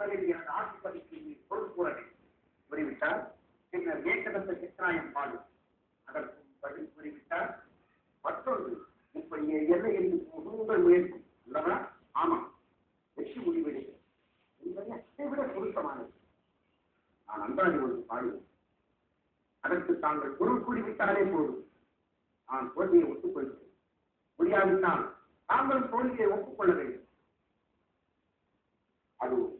முதலில் எனது ஆட்சிப்பதிக்கு நீ பொருள் கூற வேண்டும். கூறிவிட்டார் பின்னர் ஏகதந்த சித்ராயம் பாடும் அதற்கும் பதில் கூறிவிட்டார் மற்றொன்று இப்படி எல்லை என்று உங்கள் முயற்சி. அல்லவா? ஆமாம். வெற்றி முடிவெடுக்க என்பதை விட பொருத்தமானது. நான் அன்றாடி ஒன்று பாடுவேன் அதற்கு தாங்கள் பொருள் கூறிவிட்டாலே போதும். நான் தோல்வியை ஒத்துக்கொள்கிறேன் முடியாவிட்டால் தாங்கள் தோல்வியை ஒப்புக்கொள்ள வேண்டும். அது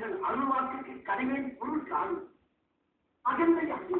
தங்கள் அணுவாக்கு கடைவேன் பொருள் காணும். அகந்தை அங்கே